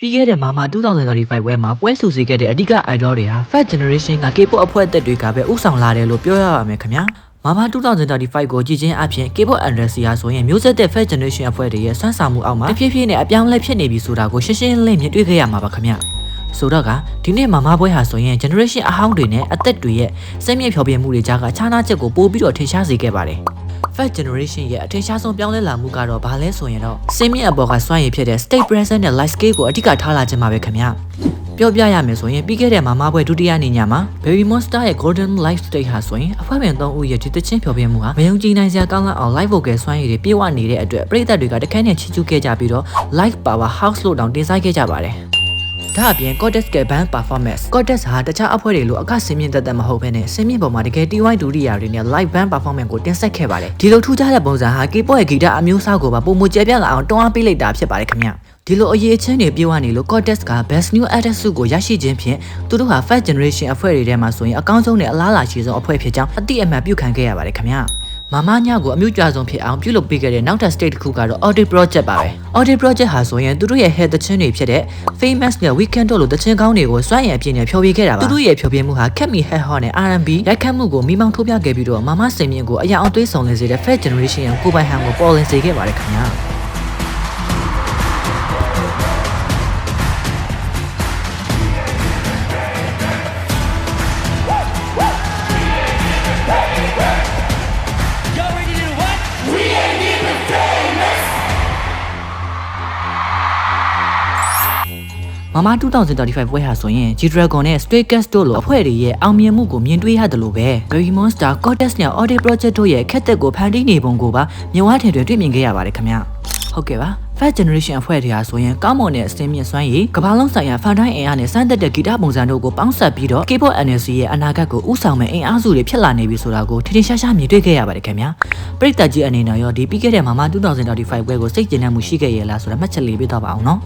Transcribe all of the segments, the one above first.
ပြီးခဲ့တဲ့မာမာ2035ပွဲမှာပွဲဆူစီခဲ့တဲ့အဓိက idol တွေဟာ Fat Generation က K-pop အဖွဲ့အသက်တွေကပဲဥဆောင်လာတယ်လို့ပြောရပါမယ်ခင်ဗျာမာမာ2035ကိုကြည်ချင်းအပြင် K-pop industry ဟာဆိုရင်မျိုးဆက်တဲ့ Fat Generation အဖွဲ့တွေရဲ့စွမ်းဆောင်မှုအောက်မှာတဖြည်းဖြည်းနဲ့အပြောင်းအလဲဖြစ်နေပြီဆိုတာကိုရှင်းရှင်းလင်းလင်းမြင်တွေ့ခဲ့ရမှာပါခင်ဗျာဆိုတော့ကဒီနေ့မာမာပွဲဟာဆိုရင် generation အဟောင်းတွေနဲ့အသက်တွေရဲ့စိတ်မြင့်ဖြောပြမှုတွေကြားကခြားနားချက်ကိုပို့ပြီးတော့ထင်ရှားစေခဲ့ပါတယ် Fat Generation ရဲ့အထင်ရှားဆုံးပြောင်းလဲလာမှုကတော့ဘာလဲဆိုရင်တော့စင်းမြင့်အပေါ်ကစွမ်းရည်ဖြစ်တဲ့ State Present နဲ့ Light Scale ကိုအဓိကထားလာခြင်းပါပဲခင်ဗျာပြောပြရမယ်ဆိုရင်ပြီးခဲ့တဲ့မမပွဲဒုတိယနေ့ညမှာ Baby Monster ရဲ့ Golden Life State ဟာဆိုရင်အဖွဲ့ဝင်3ဦးရဲ့ဒီတချင်းဖြောပြမှုဟာမယုံကြည်နိုင်စရာကောင်းလောက်အောင် live vocal စွမ်းရည်တွေပြည့်ဝနေတဲ့အတွက်ပရိသတ်တွေကတခက်နဲ့ချီးကျူးခဲ့ကြပြီးတော့ live power house လို့တောင်တင်ဆိုင်ခဲ့ကြပါတယ် ဒါအပြင် Cortex က band performance Cortex ဟာတခြားအဖွဲ့တွေလိုအခစင်းမြင့်သက်သက်မဟုတ်ဘဲနဲ့စင်းမြင့်ပေါ်မှာတကယ် TY ဒုတိယတွေနဲ့ live band performance ကိုတင်ဆက်ခဲ့ပါတယ်ဒီလိုထူးခြားတဲ့ပုံစံဟာ K-pop ရဲ့ဂီတအမျိုးအစားကိုပါပုံမကျပြန့်လာအောင်တွန်းအားပေးလိုက်တာဖြစ်ပါတယ်ခင်ဗျဒီလိုအရေးချင်းတွေပြေဝနေလို့ Cortex က Best New Artist ဆုကိုရရှိခြင်းဖြင့်သူတို့ဟာ Fat Generation အဖွဲ့တွေထဲမှာဆိုရင်အကောင်းဆုံးနဲ့အလားအလာရှိဆုံးအဖွဲ့ဖြစ်ကြောင်းအတိအမှန်ပြုခံခဲ့ရပါတယ်ခင်ဗျ မမညကိုအမျိုးကြဆုံးဖြစ်အောင်ပြုလုပ်ပေးခဲ့တဲ့နောက်ထပ် state တစ်ခုကတော့ Audit Project ပါပဲ Audit Project ဟာဆိုရင်သူတို့ရဲ့ head တချင်းတွေဖြစ်တဲ့ Famous နဲ့ Weekend တို့လိုတချင်းကောင်းတွေကိုစွန့်ရည်အပြည့်နဲ့ဖျော်ဖြေခဲ့တာပါသူတို့ရဲ့ဖျော်ဖြေမှုဟာ Cat Me Head Hot နဲ့ R&B ရိုက်ခတ်မှုကိုမိမောင်းထိုးပြခဲ့ပြီးတော့မမစင်မြင့်ကိုအရာအောင်တွေးဆောင်နေစေတဲ့ Fat Generation ရဲ့ကိုယ်ပိုင်ဟန်ကိုပေါ်လင်စေခဲ့ပါတယ်ခင်ဗျာ မမ2035ပွဲဟာဆိုရင် G Dragon နဲ့ Stray Cats တို့လိုအဖွဲ့တွေရဲ့အောင်မြင်မှုကိုမြင်တွေ့ရတယ်လို့ပဲ Berry Monster, Cortex နဲ့ Audit Project တို့ရဲ့ခက်သက်ကိုဖန်တီးနေပုံကိုပါမြင်ဝထင်တွေတွေ့မြင်ခဲ့ရပါတယ်ခင်ဗျဟုတ်ကဲ့ပါ Fat Generation အဖွဲ့တွေဟာဆိုရင်ကောင်းမွန်တဲ့အစင်းမြင့်စွမ်းရည်ကမ္ဘာလုံးဆိုင်ရာဖန်တိုင်းအင်အားနဲ့စမ်းသက်တဲ့ဂီတပုံစံတို့ကိုပေါင်းစပ်ပြီးတော့ K-pop NLC ရဲ့အနာဂတ်ကိုဥဆောင်မဲ့အင်အားစုတွေဖြစ်လာနေပြီဆိုတာကိုထင်ထင်ရှားရှားမြင်တွေ့ခဲ့ရပါတယ်ခင်ဗျာပရိသတ်ကြီးအနေနဲ့ရောဒီပြီးခဲ့တဲ့မမ2035ပွဲကိုစိတ်ကျဉ်နှံ့မှုရှိခဲ့ရလားဆိုတော့မှတ်ချက်လေးပေးတော့ပါအောင်နော်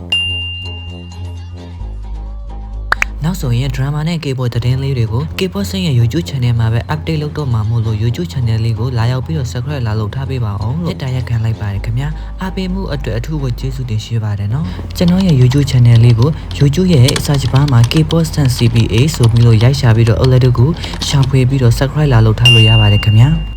နောက်ဆိုရင် drama နဲ့ K-pop သတင်းလေးတွေကို K-pop ဆင်းရဲ့ YouTube channel မှာပဲ update လုပ်တော့မှာမို့လို့ YouTube channel လေးကိုလာရောက်ပြီးတော့ subscribe လာလုပ်ထားပေးပါအောင်လို့တက်တာရက်ခံလိုက်ပါတယ်ခင်ဗျာအားပေးမှုအတွက်အထူးကိုကျေးဇူးတင်ရှိပါတယ်နော်ကျွန်တော်ရဲ့ YouTube channel လေးကို YouTube ရဲ့ search bar မှာ K-pop Stan CPA ဆိုပြီးလို့ရိုက်ရှာပြီးတော့ alert ကိုရှာဖွေပြီးတော့ subscribe လာလုပ်ထားလို့ရပါတယ်ခင်ဗျာ